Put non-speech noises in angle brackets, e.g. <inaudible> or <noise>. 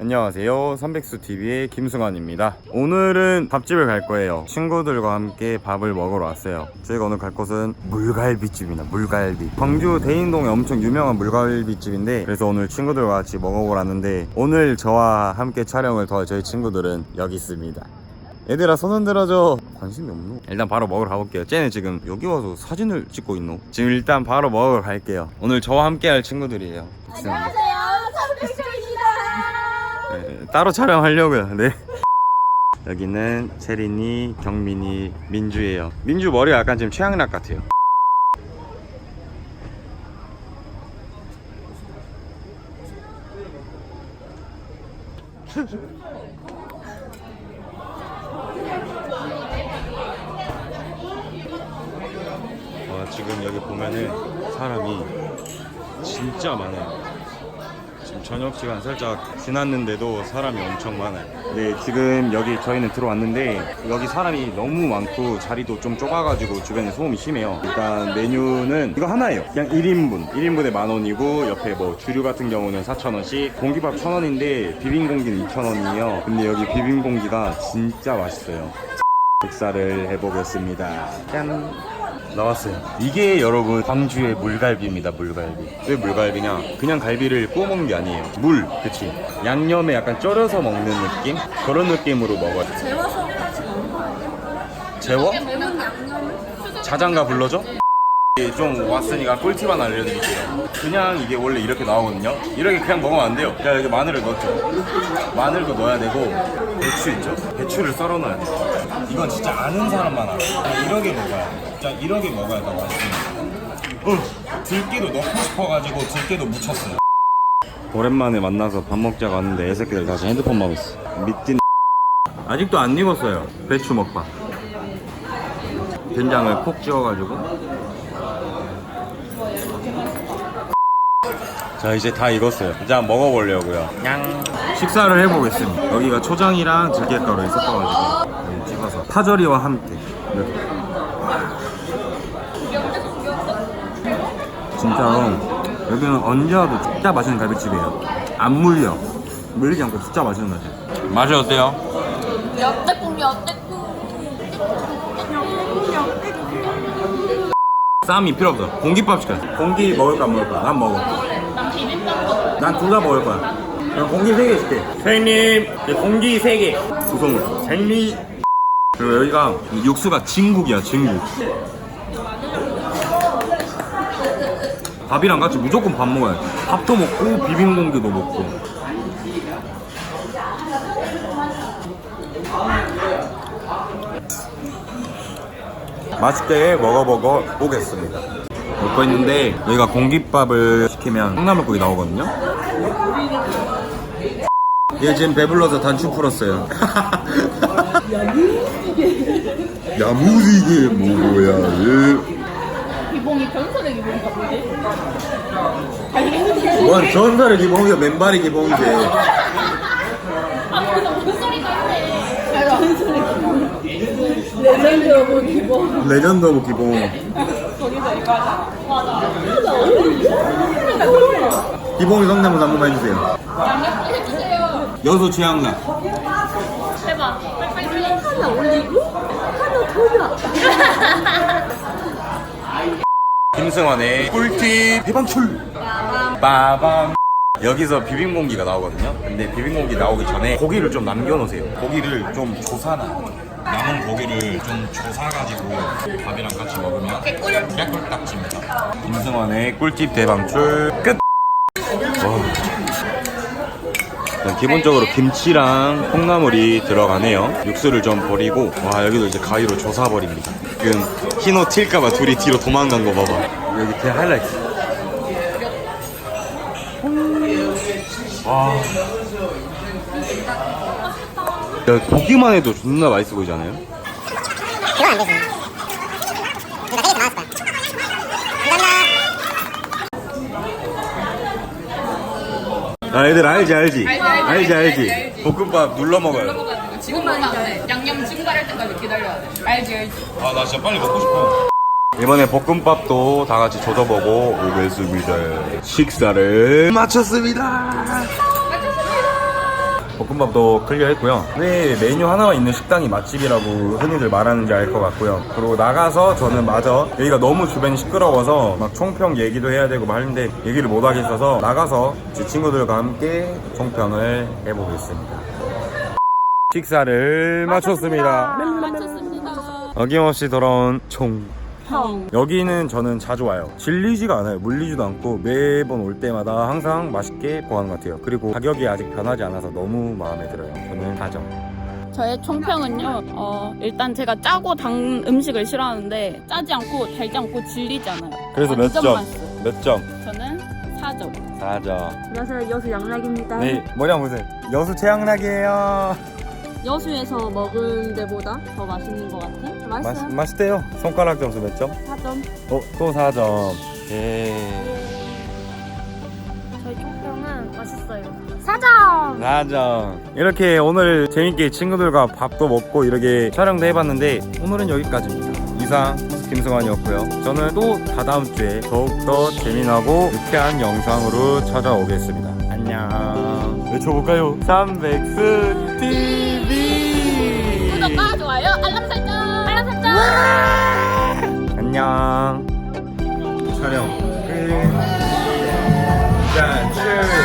안녕하세요. 삼백수TV의 김승환입니다. 오늘은 밥집을 갈 거예요. 친구들과 함께 밥을 먹으러 왔어요. 저희가 오늘 갈 곳은 물갈비집입니다. 물갈비. 광주 대인동에 엄청 유명한 물갈비집인데 그래서 오늘 친구들과 같이 먹어보러 왔는데 오늘 저와 함께 촬영을 더할 저희 친구들은 여기 있습니다. 얘들아 손 흔들어줘 관심이 없노? 일단 바로 먹으러 가볼게요 쟤네 지금 여기 와서 사진을 찍고 있노? 지금 일단 바로 먹으러 갈게요 오늘 저와 함께 할 친구들이에요 안녕하세요. 따로 촬영하려고요. 네. <laughs> 여기는 체린이, 경민이, 민주예요. 민주 머리가 약간 지금 최양락 같아요. <laughs> 와, 지금 여기 보면은 사람이 진짜 많아요. 저녁 시간 살짝 지났는데도 사람이 엄청 많아요. 네, 지금 여기 저희는 들어왔는데 여기 사람이 너무 많고 자리도 좀 좁아가지고 주변에 소음이 심해요. 일단 메뉴는 이거 하나예요. 그냥 1인분. 1인분에 만 원이고 옆에 뭐 주류 같은 경우는 4천 원씩 공기밥 천 원인데 비빔 공기는 2천 원이에요. 근데 여기 비빔 공기가 진짜 맛있어요. 식사를 해보겠습니다. 짠. 나왔어요. 이게 여러분 광주의 물갈비입니다. 물갈비. 왜 물갈비냐? 그냥 갈비를 구워 먹는 게 아니에요. 물, 그치? 양념에 약간 쩔어서 먹는 느낌? 그런 느낌으로 먹어요. 재워서 같이 먹는 거? 재워? 매운 양념을? 자장가 불러줘? 좀 왔으니까 꿀팁 하나 알려드릴게요. 그냥 이게 원래 이렇게 나오거든요. 이렇게 그냥 먹으면 안 돼요. 그냥 여기 마늘을 넣죠. 마늘도 넣어야 되고 배추 있죠. 배추를 썰어 넣어야 돼요. 이건 진짜 아는 사람만 알아. 이렇게 먹어야 돼. 진짜 이렇게 먹어야 더 맛있습니다. 어, 들깨도 넣고 싶어가지고 들깨도 묻혔어요. 오랜만에 만나서 밥 먹자고 하는데 애새끼들 다시 핸드폰만 있어. 미친 아직도 안 익었어요. 배추 먹밥. 된장을 콕 찍어가지고 자 이제 다 익었어요 이제 한번 먹어보려고요 냥 식사를 해보겠습니다 여기가 초장이랑 들깨가루에 섞어가지고 여기 찍어서 파절이와 함께 이렇게 진짜로 여기는 언제 와도 진짜 맛있는 갈비집이에요 안 물려 물리지 않고 진짜 맛있는 맛이에요 맛이 어때요? 역대국 역대국. 쌈이 필요 없어. 공깃밥 시켜. 공기 먹을까 안 먹을까? 난 먹어. 난 둘 다 먹을 거야. 그럼 공기 세개 시켜. 사장님, 네, 공기 세 개. 구성을. 사장님. 그리고 여기가 이 육수가 진국이야, 진국. 밥이랑 같이 무조건 밥 먹어야 돼. 밥도 먹고 비빔 공기도 먹고. 맛있게 먹어보고 오겠습니다. 먹고 있는데 여기가 공깃밥을 시키면 콩나물국이 나오거든요. 얘 지금 배불러서 단추 풀었어요. <laughs> 야 무지게 먹어야 해. 기봉이 전설의 기봉이가 뭐지? 뭔 전설의 기봉이야 맨발의 기봉이지. 아, 소리가 있네. 전설의 기봉. 레전드 오브 기봉. 레전드 오브 기봉. 이거. 맞아. 나 오늘 기봉이 성대모사 한 번만 해주세요. 여수 최양락. 해봐. 빨리 하나 올리고 하나 더 놔. 김승환의 꿀팁 대방출 빠밤 여기서 비빔공기가 나오거든요 근데 비빔공기 나오기 전에 고기를 좀 남겨놓으세요 고기를 좀 조사놔 남은 고기를 좀 조사가지고 밥이랑 같이 먹으면 개꿀. 깨꿀딱집니다. 김승환의 꿀팁 대방출 끝. 와. 일단 기본적으로 김치랑 콩나물이 들어가네요. 육수를 좀 버리고 와 여기도 이제 가위로 조사버립니다. 지금 흰옷 튈까봐 둘이 뒤로 도망간 거 봐봐. 여기 대 하이라이트. 와 야, 보기만 해도 존나 맛있어 보이지 않아요? 그건 안 되지. 이거 되게 나왔을 거야. 감사합니다. 아 얘들 알지 알지 알지 알지 볶음밥 눌러 먹어요 지금 먹으면 안 돼. 양념 증발할 때까지 기다려야 돼. 알지, 알지. 아 나 진짜 빨리 먹고 싶어 이번에 볶음밥도 다 같이 조져보고 오겠습니다 식사를 마쳤습니다 볶음밥도 클리어했고요. 왜 메뉴 하나만 있는 식당이 맛집이라고 흔히들 말하는지 알 것 같고요. 그리고 나가서 저는 마저 여기가 너무 주변이 시끄러워서 막 총평 얘기도 해야 되고 막 하는데 얘기를 못 하겠어서 나가서 제 친구들과 함께 총평을 해보겠습니다. 식사를 마쳤습니다. 마쳤습니다. 어김없이 돌아온 총. 여기는 저는 자주 와요. 질리지가 않아요. 물리지도 않고 매번 올 때마다 항상 맛있게 보하는 것 같아요. 그리고 가격이 아직 변하지 않아서 너무 마음에 들어요. 저는 4점. 저의 총평은요. 어, 일단 제가 짜고 단 음식을 싫어하는데 짜지 않고 달지 않고 질리지 않아요. 그래서 몇 점? 맛있어요. 몇 점? 저는 4점. 4점. 안녕하세요 여수 양락입니다. 네, 머리 한번 보세요. 여수 최양락이에요. 여수에서 먹은 데보다 더 맛있는 것 같은? 맛있어요. 맛, 맛있대요. 손가락 점수 몇 점? 4점. 어, 또 4점. 예. 저희 총평은 맛있어요. 4점. 4점. 이렇게 오늘 재밌게 친구들과 밥도 먹고 이렇게 촬영도 해봤는데 오늘은 여기까지입니다. 이상 김승환이었고요. 저는 또 다다음 주에 더욱더 재미나고 유쾌한 영상으로 찾아오겠습니다. 안녕. 외쳐볼까요? 삼백스 TV. 구독과 좋아요, 알람 설정. 알람 설정. 안녕. 촬영 끝. 자, 출.